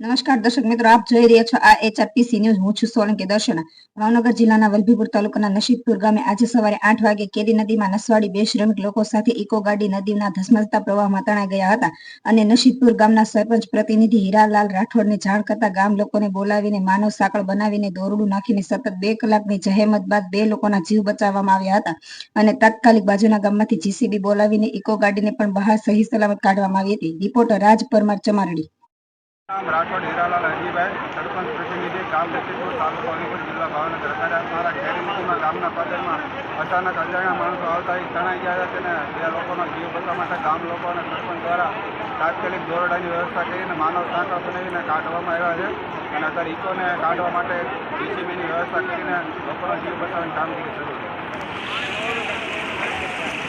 નમસ્કાર દર્શક મિત્રો, આપ જોઈ રહ્યા છો આ એચઆરપીસી ન્યૂઝ. હું છું સોલંકી દર્શના. ભાવનગર જિલ્લાના વલભીપુર તાલુકાના નશીદપુર ગામે આજે સવારે આઠ વાગે કેરી નદીમાં નસવાડી બે શ્રમિક લોકો સાથે ઇકો ગાડી નદીના ધસમસતા પ્રવાહમાં તણાઈ ગયા હતા અને નશીદપુર ગામના સરપંચ પ્રતિનિધિ હીરાલાલ રાઠોડને જાણ કરતા ગામ લોકોને બોલાવીને માનવ સાંકળ બનાવીને દોરડું નાખીને સતત બે કલાકની જહેમત બાદ બે લોકોના જીવ બચાવવામાં આવ્યા હતા અને તાત્કાલિક બાજુના ગામમાંથી જીસીબી બોલાવીને ઇકો ગાડીને પણ બહાર સહી સલામત કાઢવામાં આવી હતી. રિપોર્ટર રાજ પરમાર ચમારડી. નામ રાઠોડ હીરાલાલ હરજીભાઈ સરપંચ પ્રતિનિધિ, ગામ લખીપુર તાલુકો અલીપુર જિલ્લા ભાવનગર. અત્યારે મારા ખેરી ગામના પાદરમાં અચાનક અજાણ્યા માણસો આવતા એ તણાઈ ગયા હતા અને બે લોકોનો જીવ બચવા માટે ગામ લોકો અને સરપંચ દ્વારા તાત્કાલિક દોરડાની વ્યવસ્થા કરીને માનવ સાંકળ બનાવીને કાઢવામાં આવ્યા છે. અને અત્યારે ઇકોને કાઢવા માટે જીસીબીની વ્યવસ્થા કરીને લોકોનો જીવ બચાવવાની કામગીરી શરૂ છે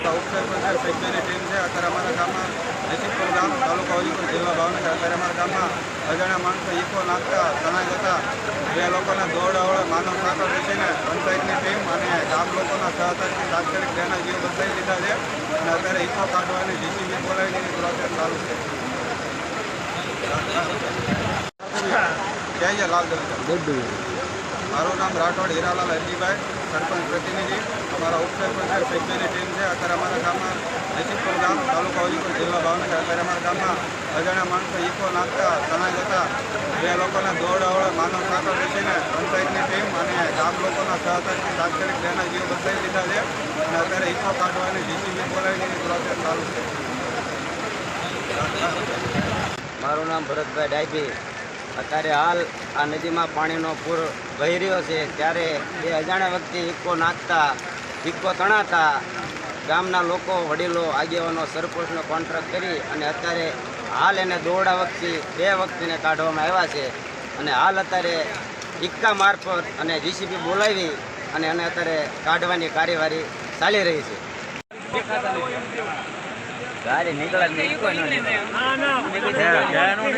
સૈન્યની ટીમ છે. અત્યારે અમારા ગામમાં નસીબપુર ગામ, તાલુકા ભાવનગર. અત્યારે અમારા ગામમાં અજાણ્યા માણસો ઈકો નાખતા, તણાઈ જતા બે લોકોના દોરડા વડે માનવ સાંકળ બેસીને પંચાયતની ટીમ અને ગામ લોકોના સહકારથી તાત્કાલિક બેના જીવ લીધા છે. અને અત્યારે ઈકો કાઢવાની જીસીબી બોલાવીની પ્રોસેસ ચાલુ છે. જય જય લાલ મારું નામ રાઠોડ હીરાલાલ હરજીભાઈ. સરપંચ પ્રતિનિધિ, અમારા ઉપસરપંચ સૈન્યની ટીમ છે, અત્યારે અમારા ગામમાં નસીબપુર ગામ, તાલુકા અલીપુર જિલ્લા ભાવનગર અત્યારે અમારા ગામમાં અજાણ્યા માણસો ઈકો નાખતા, તણાઈ જતા, બે લોકોને દોડ વડે માનવ સાંકળ બેસીને પંચાયતની ટીમ અને ગામ લોકોના સહકારથી તાત્કાલિક તેના જીવ બચાવી લીધા છે. અને અત્યારે ઈકો કાઢવાની જીસીબી બોલાવીને પ્રોસેસ ચાલુ છે મારું નામ ભરતભાઈ ડાયબી અત્યારે હાલ આ નદીમાં પાણીનો પૂર વહી રહ્યો છે. ત્યારે એ અજાણ્યા વ્યક્તિ ઇક્કો નાખતા ઇક્કો તણાતા ગામના લોકો, વડીલો, આગેવાનો, સરપંચનો કોન્ટ્રાક્ટ કરી અને અત્યારે હાલ એને દોરડા વખતે બે વ્યક્તિને કાઢવામાં આવ્યા છે. અને હાલ અત્યારે ઇક્કા મારફત અને જીસીબી બોલાવી અને એને અત્યારે કાઢવાની કાર્યવાહી ચાલી રહી છે. ગાડી નીકળે જ નહીં, કોઈ ન નીકળે. મારા દીકરાને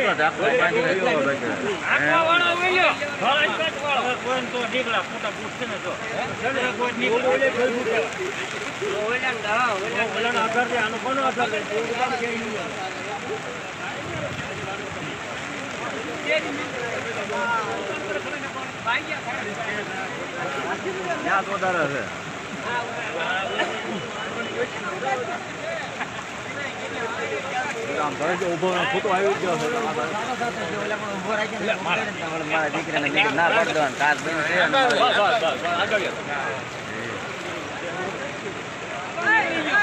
મેં કીધું, ના કરી દેવાનું, કાચ બંધ છે ને. મારે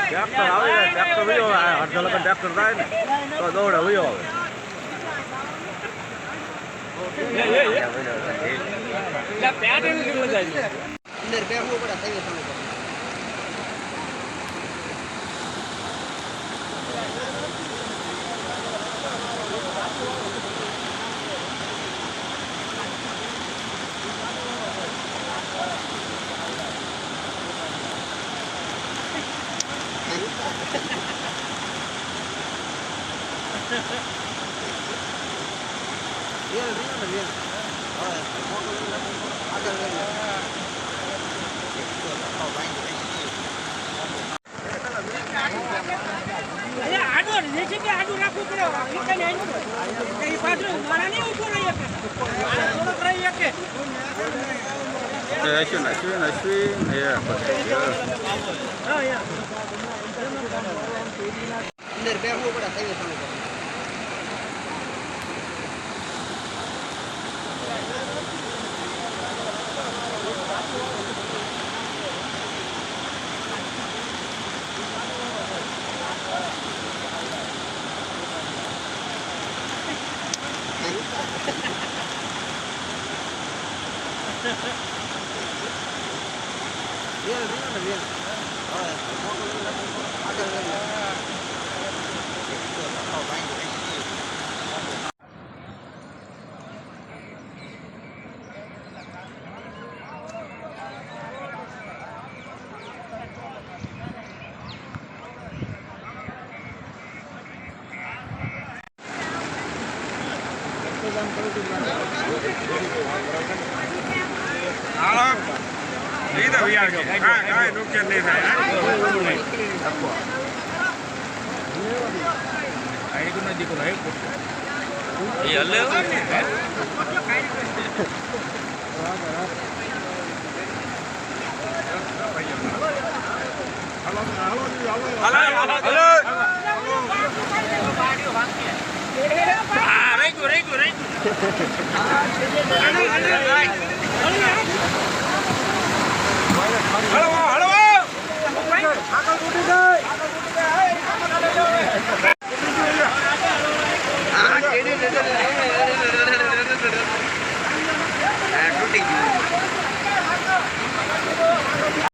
ટ્રેક્ટર આવે ટ્રેક્ટર વયો આવે અડધો લગન ટ્રેક્ટર થાય ને તો દોડે વયો આવે. આડો નીચે આડું રાખવું પડે નીચે આડું એ પાછળ મારા નહીં ઊભો રહી શકે આ થોડોક રહી શકે Siitä vieläkin. Ai, ai, nukken niin näin. ఐదు నది కూడా వెళ్ళలేదు హలో హలో హలో હળવા હળવા! આગળ તૂટી જાય આગળ તૂટી જાય.